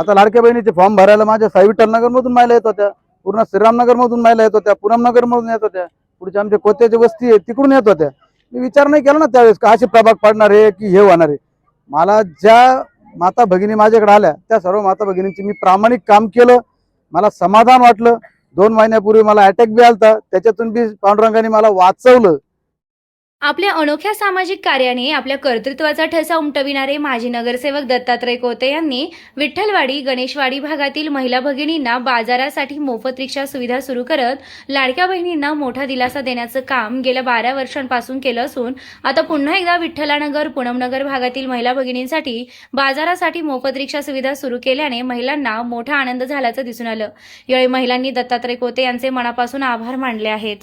आता लाडक्या बहिणीचे फॉर्म भरायला माझ्या साविठल नगर मधून महिला येत होत्या. पूर्ण श्रीरामनगर मधून महिला येत होत्या. पूनम नगर मधून येत होत्या. पुढचे आमचे कोत्याची वस्ती आहे तिकडून येत होत्या. मी विचार नाही केला ना त्यावेळेस का असे प्रभाग पडणार आहे की हे होणार आहे. मला ज्या माता भगिनी माझ्याकडे आल्या त्या सर्व माता भगिनींची मी प्रामाणिक काम केलं. मला समाधान वाटलं. दोन महिन्यापूर्वी मला अटॅक बी आलता. त्याच्यातून बी पांडुरंगाने मला वाचवलं. आपल्या अनोख्या सामाजिक कार्याने आपल्या कर्तृत्वाचा ठसा उमटविणारे माजी नगरसेवक दत्तात्रय कोते यांनी विठ्ठलवाडी गणेशवाडी भागातील महिला भगिनींना बाजारासाठी मोफत रिक्षा सुविधा सुरू करत लाडक्या बहिणींना मोठा दिलासा देण्याचं काम गेल्या बारा वर्षांपासून केलं असून आता पुन्हा एकदा विठ्ठलानगर पूनमनगर भागातील महिला भगिनींसाठी बाजारासाठी मोफत रिक्षा सुविधा सुरू केल्याने महिलांना मोठा आनंद झाल्याचं दिसून आलं. यावेळी महिलांनी दत्तात्रय कोते यांचे मनापासून आभार मानले आहेत.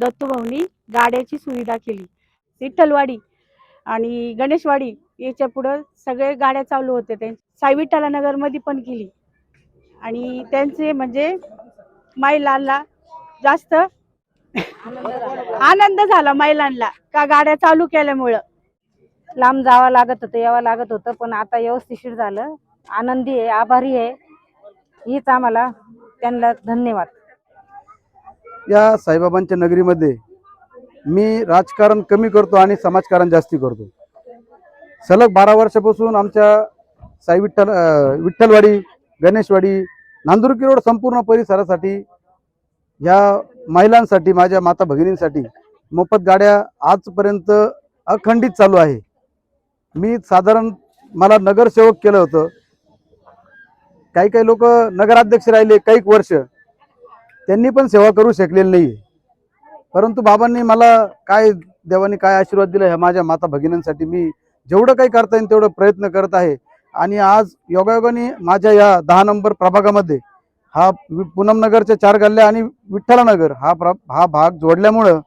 दत्तूभाऊनी गाड्याची सुविधा केली. विठ्ठलवाडी आणि गणेशवाडी याच्या पुढं सगळे गाड्या चालू होते. त्यांच्या साईविठ्ठाला नगरमध्ये पण केली. आणि त्यांचे म्हणजे महिलांना जास्त आनंद झाला महिलांना का गाड्या चालू केल्यामुळं. लांब जावं लागत होतं यावं लागत होतं पण आता व्यवस्थिशीर झालं. आनंदी आहे आभारी आहे. हीच आम्हाला त्यांना धन्यवाद. या साईबाबांच्या नगरीमध्ये मी राजकारण कमी करतो आणि समाजकारण जास्ती करतो. सलग बारा वर्षापासून आमच्या साई विठ्ठल विठ्ठलवाडी गणेशवाडी नांदुरकी रोड संपूर्ण परिसरासाठी या महिलांसाठी माझ्या माता भगिनींसाठी मोफत गाड्या आजपर्यंत अखंडित चालू आहे. मी साधारण मला नगरसेवक केलं होतं. काही काही लोक नगराध्यक्ष राहिले काही वर्ष. त्यांनी पण सेवा करू शकलेली नाही परंतु बाबांनी मला काय देवानी काय आशीर्वाद दिला ह्या माझ्या माता भगिनींसाठी मी जेवढं काही करता येईल तेवढं प्रयत्न करत आहे. आणि आज योगायोगाने माझ्या या दहा नंबर प्रभागामध्ये हा वि- पूनमनगरच्या चार गल्ल्या आणि विठ्ठलानगर हा प्र हा भाग जोडल्यामुळं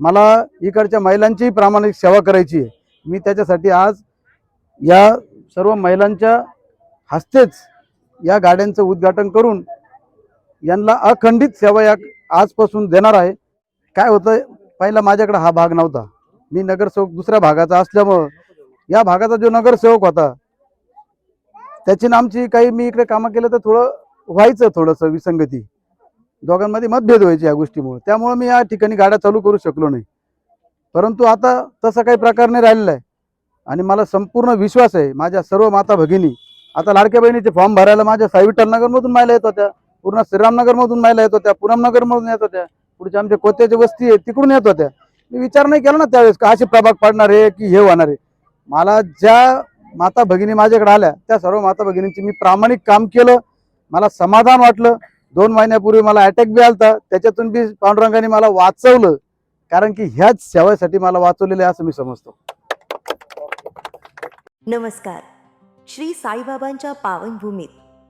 मला इकडच्या महिलांचीही प्रामाणिक सेवा करायची आहे. मी त्याच्यासाठी आज या सर्व महिलांच्या हस्तेच या गाड्यांचं उद्घाटन करून यांना अखंडित सेवा या आजपासून देणार आहे. काय होतं पहिला माझ्याकडे हा भाग नव्हता. मी नगरसेवक दुसऱ्या भागाचा असल्यामुळं या भागाचा जो नगरसेवक होता त्याची न आमची काही मी इकडे कामं केलं तर थोडं व्हायचं थोडंसं विसंगती. दोघांमध्ये मतभेद व्हायचे या गोष्टीमुळे. त्यामुळे मी या ठिकाणी गाड्या चालू करू शकलो नाही. परंतु आता तसा काही प्रकार नाही राहिलेला आहे. आणि मला संपूर्ण विश्वास आहे माझ्या सर्व माता भगिनी आता लाडक्या बहिणीचे फॉर्म भरायला माझ्या साईविठ्ठल नगर मधून महिला येत होत्या. पूर्ण श्रीरामनगर मधून महिला येत होत्या पूनम मधून येत होत्या पुढच्या आमच्या कोत्याची वस्ती आहे तिकडून येत होत्या. मी विचार नाही केला ना त्यावेळेस का अशी प्रभाग पडणार आहे की हे होणार आहे. मला ज्या माता भगिनी माझ्याकडे आल्या त्या सर्व माता भगिनींची मी प्रामाणिक काम केलं मला समाधान वाटलं. दोन महिन्यापूर्वी मला अटॅक बी आलता त्याच्यातून बी पांडुरंगाने मला वाचवलं. कारण की ह्याच सेवेसाठी मला वाचवलेलं आहे असं मी समजतो. नमस्कार. श्री साईबाबांच्या पावनभूमीत